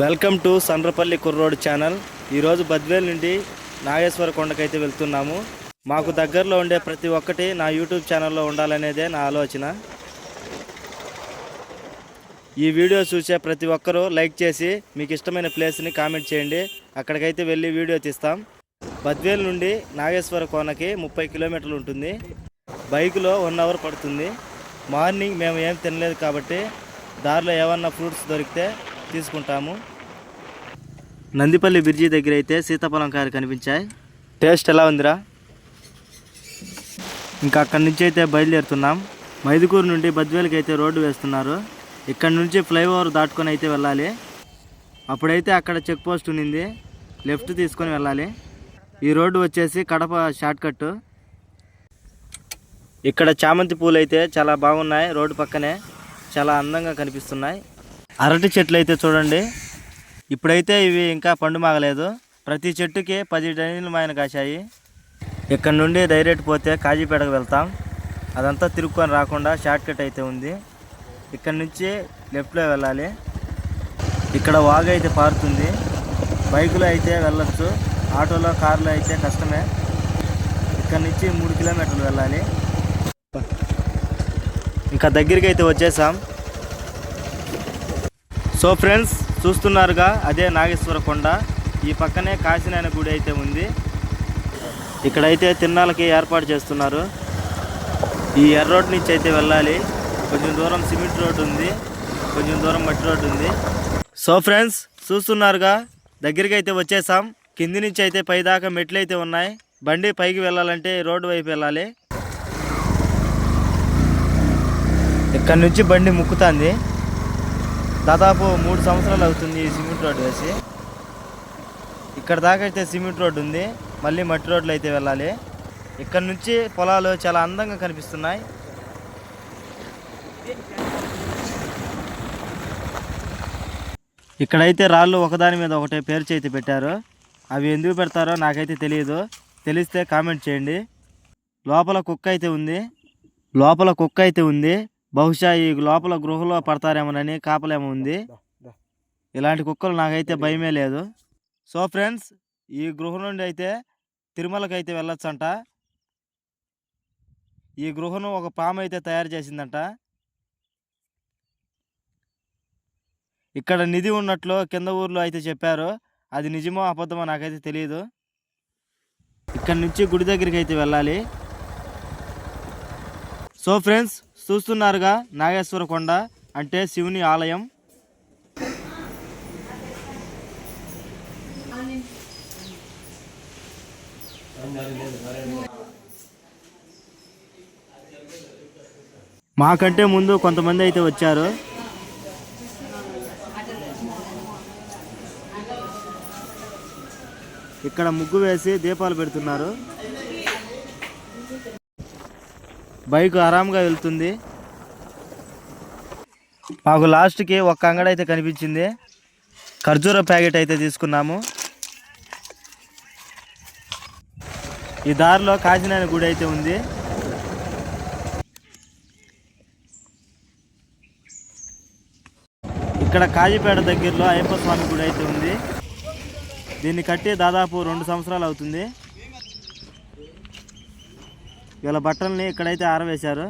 Welcome to Sandrapalli Kurrodu channel. ఈరోజు బద్వేల్ నుండి నాగేశ్వర కొండకైతే వెళ్తున్నాము. మాకు దగ్గరలో ఉండే ప్రతి ఒక్కటి నా యూట్యూబ్ ఛానల్లో ఉండాలనేదే నా ఆలోచన. ఈ వీడియో చూసే ప్రతి ఒక్కరూ లైక్ చేసి మీకు ఇష్టమైన ప్లేస్ని కామెంట్ చేయండి. అక్కడికైతే వెళ్ళి వీడియో తీస్తాం. బద్వేల్ నుండి నాగేశ్వర కోనకి ముప్పై కిలోమీటర్లు ఉంటుంది. బైక్లో వన్ అవర్ పడుతుంది. మార్నింగ్ మేము ఏం తినలేదు కాబట్టి దారిలో ఏమన్నా ఫ్రూట్స్ దొరికితే తీసుకుంటాము. నందిపల్లి బ్రిడ్జి దగ్గర అయితే సీతాఫలం కాయలు కనిపించాయి. టేస్ట్ ఎలా ఉందిరా? ఇంకా అక్కడి నుంచి అయితే బయలుదేరుతున్నాం. మైదుకూరు నుండి బద్వేలుకి అయితే రోడ్డు వేస్తున్నారు. ఇక్కడ నుంచి ఫ్లైఓవర్ దాటుకొని అయితే వెళ్ళాలి. అప్పుడైతే అక్కడ చెక్ పోస్ట్ ఉన్నింది. లెఫ్ట్ తీసుకొని వెళ్ళాలి. ఈ రోడ్డు వచ్చేసి కడప షార్ట్ కట్. ఇక్కడ చామంతి పూలు అయితే చాలా బాగున్నాయి. రోడ్డు పక్కనే చాలా అందంగా కనిపిస్తున్నాయి. అరటి చెట్లు అయితే చూడండి. ఇప్పుడైతే ఇవి ఇంకా పండు మాగలేదు. ప్రతి చెట్టుకి పది డైనీలు మాయన కాశాయి. ఇక్కడ నుండి డైరెక్ట్ పోతే కాజీపేటకు వెళ్తాం. అదంతా తిరుక్కొని రాకుండా షార్ట్ కట్ అయితే ఉంది. ఇక్కడ నుంచి లెఫ్ట్లో వెళ్ళాలి. ఇక్కడ వాగు అయితే పారుతుంది. బైకులో అయితే వెళ్ళొచ్చు. ఆటోలో కార్లో అయితే కష్టమే. ఇక్కడ నుంచి మూడు కిలోమీటర్లు వెళ్ళాలి. ఇంకా దగ్గరికి అయితే వచ్చేసాం. సో ఫ్రెండ్స్ చూస్తున్నారుగా అదే నాగేశ్వర కొండ. ఈ పక్కనే కాశీనాయన గుడి అయితే ఉంది. ఇక్కడైతే తిన్నాలకి ఏర్పాటు చేస్తున్నారు. ఈ ఎర్ర రోడ్ నుంచి అయితే వెళ్ళాలి. కొంచెం దూరం సిమెంట్ రోడ్ ఉంది. కొంచెం దూరం మట్టి రోడ్ ఉంది. సో ఫ్రెండ్స్ చూస్తున్నారుగా దగ్గరికి అయితే వచ్చేసాం. కింది నుంచి అయితే పై దాకా మెట్లు అయితే ఉన్నాయి. బండి పైకి వెళ్ళాలంటే రోడ్డు వైపు వెళ్ళాలి. ఇక్కడ నుంచి బండి ముక్కుతుంది. దాదాపు మూడు సంవత్సరాలు అవుతుంది ఈ సిమెంట్ రోడ్ వేసి. ఇక్కడ దాకా అయితే సిమెంట్ రోడ్డు ఉంది. మళ్ళీ మట్టి రోడ్లు అయితే వెళ్ళాలి. ఇక్కడ నుంచి పొలాలు చాలా అందంగా కనిపిస్తున్నాయి. ఇక్కడైతే రాళ్ళు ఒకదాని మీద ఒకటే పేర్చి అయితే పెట్టారు. అవి ఎందుకు పెడతారో నాకైతే తెలియదు. తెలిస్తే కామెంట్ చేయండి. లోపల కుక్క అయితే ఉంది. లోపల కుక్క అయితే ఉంది. బహుశా ఈ లోపల గృహలో పడతారేమోనని కాపలేమో ఉంది. ఇలాంటి కుక్కలు నాకైతే భయమే లేదు. సో ఫ్రెండ్స్ ఈ గృహ నుండి అయితే తిరుమలకి అయితే వెళ్ళొచ్చంట. ఈ గృహను ఒక పాము అయితే తయారు చేసిందంట. ఇక్కడ నిధి ఉన్నట్లు కింద ఊర్లో అయితే చెప్పారు. అది నిజమో అబద్ధమో నాకైతే తెలియదు ఇక్కడ నుంచి గుడి దగ్గరికి అయితే వెళ్ళాలి. సో ఫ్రెండ్స్ చూస్తున్నారుగా నాగేశ్వర కొండ అంటే శివుని ఆలయం. మాకంటే ముందు కొంతమంది అయితే వచ్చారు. ఇక్కడ ముగ్గు వేసి దీపాలు పెడుతున్నారు. బైక్ ఆరాంగా వెళ్తుంది. మాకు లాస్ట్కి ఒక్క అంగడి అయితే కనిపించింది. ఖర్జూర ప్యాకెట్ అయితే తీసుకున్నాము. ఈ దారిలో కాశీనాయన గుడి అయితే ఉంది. ఇక్కడ కాజీపేట దగ్గరలో అయ్యప్ప స్వామి గుడి అయితే ఉంది. దీన్ని కట్టి దాదాపు రెండు సంవత్సరాలు అవుతుంది. వీళ్ళ బట్టల్ని ఇక్కడైతే ఆరవేశారు.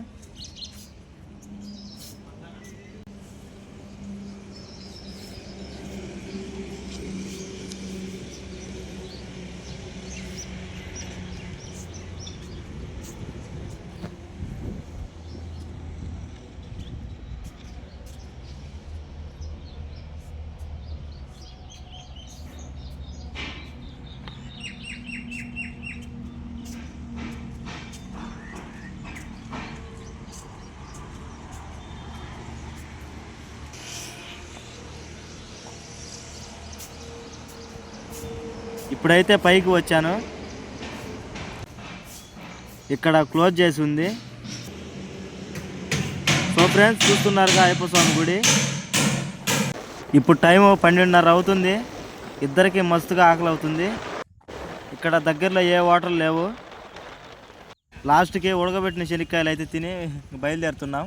ఇప్పుడైతే పైకి వచ్చాను. ఇక్కడ క్లోజ్ చేసి ఉంది. సో ఫ్రెండ్స్ చూస్తున్నారుగా అయ్యప్ప స్వామి గుడి. ఇప్పుడు టైం పన్నెండున్నర అవుతుంది. ఇద్దరికి మస్తుగా ఆకలి అవుతుంది. ఇక్కడ దగ్గరలో ఏ వాటర్ లేవు. లాస్ట్కి ఉడకబెట్టిన శనక్కాయలు అయితే తిని బయలుదేరుతున్నాం.